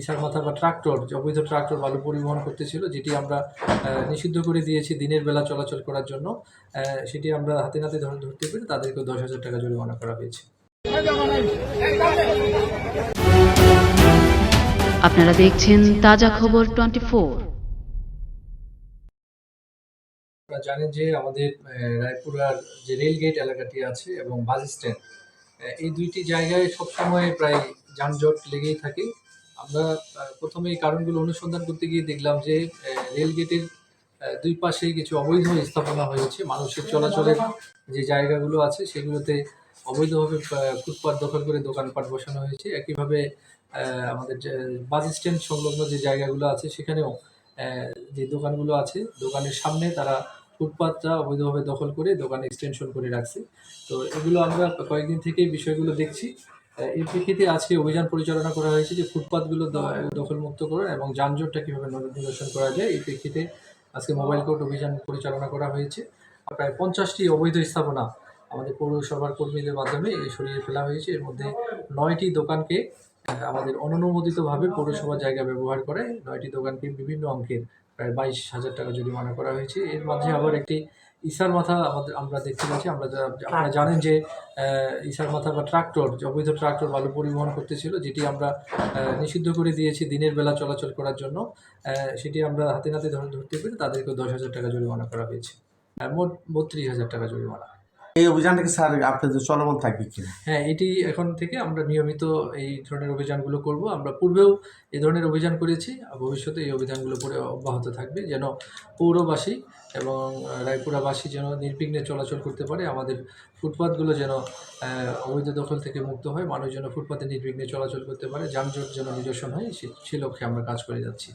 ইসার মাথা বা ট্রাক্টর যে অবৈধ ট্রাক্টর বালু পরিবহন করতেছিল যেটি আমরা নিষিদ্ধ করে দিয়েছি দিনের বেলা চলাচল করার জন্য সেটি আমরা হাতে নাতে ধরে ধরতে পেরে তাদেরকে দশ হাজার টাকা জরিমানা করা হয়েছে। আপনারা দেখছেন তাজা খবর টোয়েন্টি ফোর। আপনারা জানেন যে আমাদের রায়পুরার যে রেলগেট এলাকাটি আছে এবং বাস স্ট্যান্ড এই দুইটি জায়গায় সবসময় প্রায় যানজট লেগেই থাকে। আমরা প্রথমে এই কারণগুলো অনুসন্ধান করতে গিয়ে দেখলাম যে রেলগেটের দুই পাশে কিছু অবৈধ স্থাপনা হয়েছে, মানুষের চলাচলের যে জায়গাগুলো আছে সেগুলোতে অবৈধভাবে ফুটপাত দখল করে দোকানপাট বসানো হয়েছে। একইভাবে আমাদের বাস স্ট্যান্ড সংলগ্ন যে জায়গাগুলো আছে সেখানেও যে দোকানগুলো আছে, দোকানের সামনে তারা ফুটপাতটা অবৈধভাবে দখল করে দোকান এক্সটেনশন করে রাখছে। তো এগুলো আমরা কয়েকদিন থেকেই বিষয়গুলো দেখছি। এর প্রেক্ষিতে আজকে অভিযান পরিচালনা করা হয়েছে যে ফুটপাতগুলো দখলমুক্ত করা এবং যানজটটা কীভাবে নিরসন করা যায়, এই প্রেক্ষিতে আজকে মোবাইল কোর্ট অভিযান পরিচালনা করা হয়েছে। প্রায় পঞ্চাশটি অবৈধ স্থাপনা আমাদের পৌরসভার কর্মীদের মাধ্যমে এই সরিয়ে ফেলা হয়েছে। এর মধ্যে নয়টি দোকানকে আমাদের অননুমোদিতভাবে পৌরসভার জায়গা ব্যবহার করে নয়টি দোকানকে বিভিন্ন অঙ্কের প্রায় বাইশ হাজার টাকা জরিমানা করা হয়েছে। এর মাঝে আবার একটি ইসার মাথা আমাদের আমরা দেখতে পাচ্ছি আমরা আপনারা জানেন যে ইসার মাথা বা ট্রাক্টর যে অবৈধ ট্রাক্টর বালু পরিবহন করতেছিল যেটি আমরা নিষিদ্ধ করে দিয়েছি দিনের বেলা চলাচল করার জন্য। সেটি আমরা হাতে নাতে ধরতে পেরে তাদেরকে দশ হাজার টাকা জরিমানা করা হয়েছে। মোট বত্রিশ হাজার টাকা জরিমানা। এই অভিযানটাকে স্যার আপনাদের চলমান থাকবে কিনা? হ্যাঁ এটি এখন থেকে আমরা নিয়মিত এই ধরনের অভিযানগুলো করব। আমরা পূর্বেও এই ধরনের অভিযান করেছি ভবিষ্যতে এই অভিযানগুলো পরে অব্যাহত থাকবে। যেন পৌরবাসী এবং রায়পুরাবাসী যেন নির্বিঘ্নে চলাচল করতে পারে, আমাদের ফুটপাতগুলো যেন অবৈধ দখল থেকে মুক্ত হয়, মানুষ যেন ফুটপাতে নির্বিঘ্নে চলাচল করতে পারে, যানজট যেন নিরসন হয় সে লক্ষ্যে আমরা কাজ করে যাচ্ছি।